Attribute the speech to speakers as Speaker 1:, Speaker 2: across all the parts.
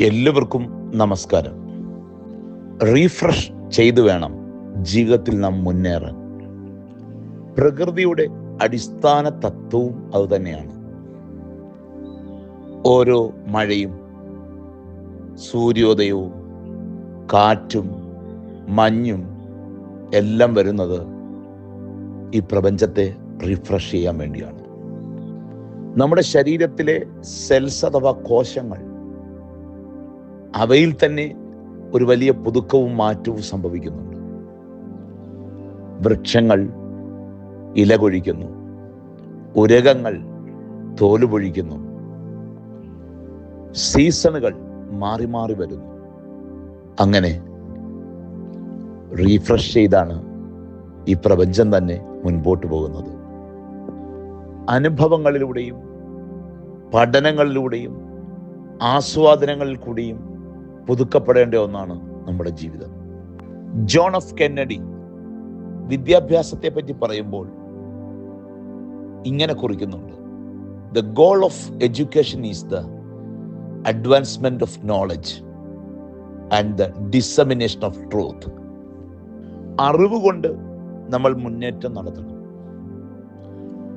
Speaker 1: എല്ലാവർക്കും നമസ്കാരം. റീഫ്രഷ് ചെയ്തു വേണം ജീവിതത്തിൽ നാം മുന്നേറാൻ. പ്രകൃതിയുടെ അടിസ്ഥാന തത്വവും അതുതന്നെയാണ് ഓരോ മഴയും സൂര്യോദയവും കാറ്റും മഞ്ഞും എല്ലാം വരുന്നത് ഈ പ്രപഞ്ചത്തെ റിഫ്രഷ് ചെയ്യാൻ വേണ്ടിയാണ്. നമ്മുടെ ശരീരത്തിലെ സെൽസ് അഥവാ കോശങ്ങൾ അവയിൽ തന്നെ ഒരു വലിയ പുതുക്കവും മാറ്റവും സംഭവിക്കുന്നുണ്ട്. വൃക്ഷങ്ങൾ ഇലകൊഴിക്കുന്നു ഉരകങ്ങൾ തോലുപൊഴിക്കുന്നു സീസണുകൾ മാറി മാറി വരുന്നു. അങ്ങനെ റീഫ്രഷ് ചെയ്താണ് ഈ പ്രപഞ്ചം തന്നെ മുൻപോട്ട് പോകുന്നത്. അനുഭവങ്ങളിലൂടെയും പഠനങ്ങളിലൂടെയും ആസ്വാദനങ്ങളിൽ കൂടിയും പുതുക്കപ്പെടേണ്ട ഒന്നാണ് നമ്മുടെ ജീവിതം. ജോൺ എഫ് കെന്നഡി വിദ്യാഭ്യാസത്തെ പറ്റി പറയുമ്പോൾ ഇങ്ങനെ കുറിക്കുന്നുണ്ട്. The goal of education is the advancement of knowledge and the dissemination of truth അറിവ് കൊണ്ട് നമ്മൾ മുന്നേറ്റം നടത്തണം.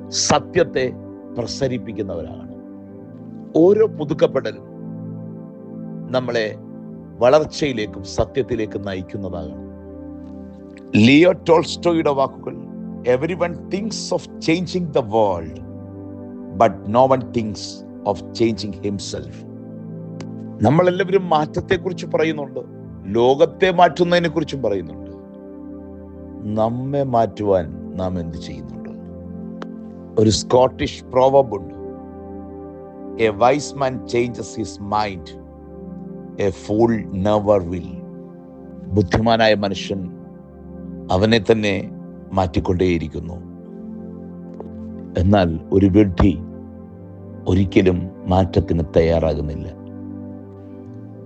Speaker 1: സത്യത്തെ പ്രസരിപ്പിക്കുന്നവരാണ് ഓരോ പുതുക്കപ്പെടലും നമ്മളെ വളർച്ചയിലേക്കും സത്യത്തിലേക്കും നയിക്കുന്നതാകണം. ലിയോ ടോൾസ്റ്റോയുടെ വാക്കുകൾ every one thinks of changing the world but no one thinks of changing himself നമ്മളെല്ലാവരും മാറ്റത്തെക്കുറിച്ച് പറയുന്നുണ്ട് ലോകത്തെ മാറ്റുന്നതിനെ കുറിച്ചും പറയുന്നുണ്ട്. നമ്മെ മാറ്റുവാൻ നാം എന്ത് ചെയ്യുന്നുണ്ട്? ഒരു സ്കോട്ടിഷ് പ്രോവബ് ഉണ്ട്. A wise man changes his mind a fool never will ബുദ്ധിമാനായ മനുഷ്യൻ അവനെ തന്നെ മാറ്റിക്കൊണ്ടേയിരിക്കുന്നു. എന്നാൽ ഒരു വിഡ്ഢി ഒരിക്കലും മാറ്റത്തിന് തയ്യാറാകുന്നില്ല.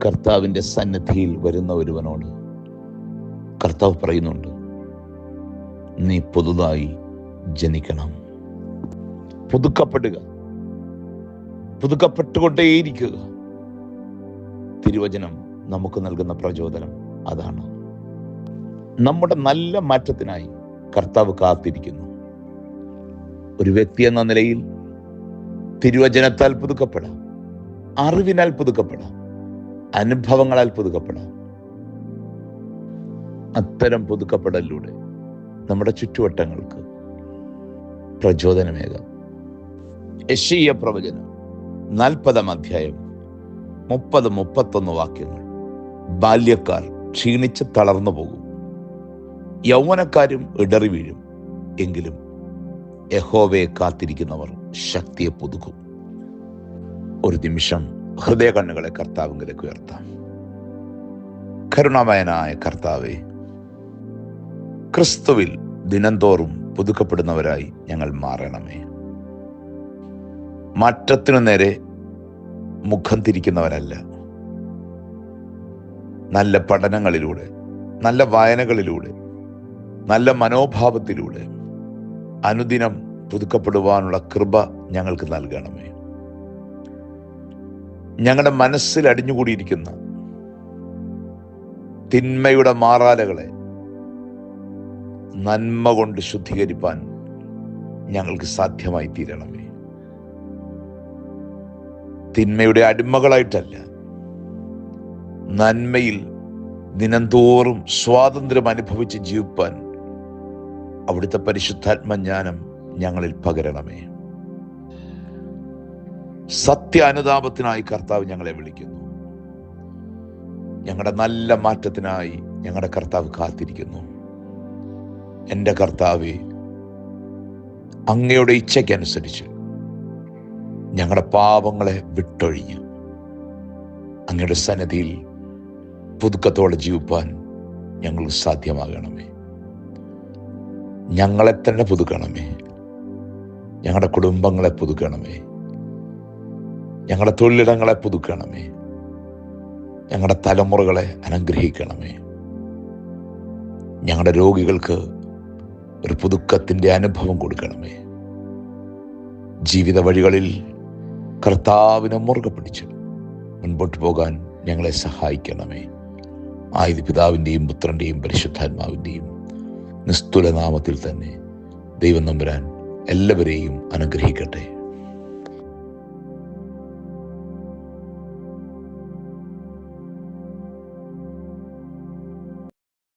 Speaker 1: കർത്താവിന്റെ സന്നദ്ധിയിൽ വരുന്ന ഒരുവനോട് കർത്താവ് പറയുന്നുണ്ട് നീ പുതുതായി ജനിക്കണം. പുതുക്കപ്പെടുക. പുതുക്കപ്പെട്ടുകൊണ്ടേയിരിക്കുക. തിരുവചനം നമുക്ക് നൽകുന്ന പ്രചോദനം അതാണ്. നമ്മുടെ നല്ല മാറ്റത്തിനായി കർത്താവ് കാത്തിരിക്കുന്നു. ഒരു വ്യക്തി എന്ന നിലയിൽ തിരുവചനത്താൽ പുതുക്കപ്പെടാം അറിവിനാൽ പുതുക്കപ്പെടാം അനുഭവങ്ങളാൽ പുതുക്കപ്പെടാം. അത്തരം പുതുക്കപ്പെടലിലൂടെ നമ്മുടെ ചുറ്റുവട്ടങ്ങൾക്ക് പ്രചോദനമേകാം. യശീയ പ്രവചനം നാൽപ്പതാം അധ്യായം മുപ്പത് മുപ്പത്തൊന്ന് വാക്യങ്ങൾ. ബാല്യക്കാർ ക്ഷീണിച്ച് തളർന്നു പോകും. യൗവനക്കാരും ഇടറി വീഴും. എങ്കിലും യഹോവയെ കാത്തിരിക്കുന്നവർ ശക്തിയെ പുതുക്കും. ഒരു നിമിഷം ഹൃദയ കണ്ണുകളെ കർത്താവിലേക്ക് ഉയർത്താം. കരുണാമയനായ കർത്താവെ ക്രിസ്തുവിൽ ദിനംതോറും പുതുക്കപ്പെടുന്നവരായി ഞങ്ങൾ മാറണമേ. മാറ്റത്തിനു നേരെ മുഖം തിരിക്കുന്നവരല്ല. നല്ല പഠനങ്ങളിലൂടെ നല്ല വായനകളിലൂടെ നല്ല മനോഭാവത്തിലൂടെ അനുദിനം പുതുക്കപ്പെടുവാനുള്ള കൃപ ഞങ്ങൾക്ക് നൽകണമേ. ഞങ്ങളുടെ മനസ്സിൽ അടിഞ്ഞുകൂടിയിരിക്കുന്ന തിന്മയുടെ മാറാലകളെ നന്മ കൊണ്ട് ശുദ്ധീകരിപ്പാൻ ഞങ്ങൾക്ക് സാധ്യമായി തീരണമേ തിന്മയുടെ അടിമകളായിട്ടല്ല. നന്മയിൽ ദിനംതോറും സ്വാതന്ത്ര്യം അനുഭവിച്ച് ജീവിപ്പാൻ അവിടുത്തെ പരിശുദ്ധാത്മജ്ഞാനം ഞങ്ങളിൽ പകരണമേ. സത്യ അനുതാപത്തിനായി കർത്താവ് ഞങ്ങളെ വിളിക്കുന്നു. ഞങ്ങളുടെ നല്ല മാറ്റത്തിനായി ഞങ്ങളുടെ കർത്താവ് കാത്തിരിക്കുന്നു. എന്റെ കർത്താവെ അങ്ങയുടെ ഇച്ഛയ്ക്കനുസരിച്ച് ഞങ്ങളുടെ പാപങ്ങളെ വിട്ടൊഴിഞ്ഞ് അങ്ങയുടെ സന്നദ്ധിയിൽ പുതുക്കത്തോടെ ജീവിപ്പാൻ ഞങ്ങൾക്ക് സാധ്യമാകണമേ. ഞങ്ങളെ തന്നെ പുതുക്കണമേ. ഞങ്ങളുടെ കുടുംബങ്ങളെ പുതുക്കണമേ. ഞങ്ങളുടെ തൊഴിലിടങ്ങളെ പുതുക്കണമേ. ഞങ്ങളുടെ തലമുറകളെ അനുഗ്രഹിക്കണമേ. ഞങ്ങളുടെ രോഗികൾക്ക് ഒരു പുതുക്കത്തിന്റെ അനുഭവം കൊടുക്കണമേ. ജീവിത വഴികളിൽ കർത്താവിനെ മുറുകെ പിടിച്ച് മുൻപോട്ട് പോകാൻ ഞങ്ങളെ സഹായിക്കണമേ. ആയത് പിതാവിന്റെയും പുത്രന്റെയും പരിശുദ്ധാത്മാവിന്റെയും നിസ്തുലനാമത്തിൽ തന്നെ ദൈവം നമ്പുരാൻ എല്ലാവരെയും അനുഗ്രഹിക്കട്ടെ.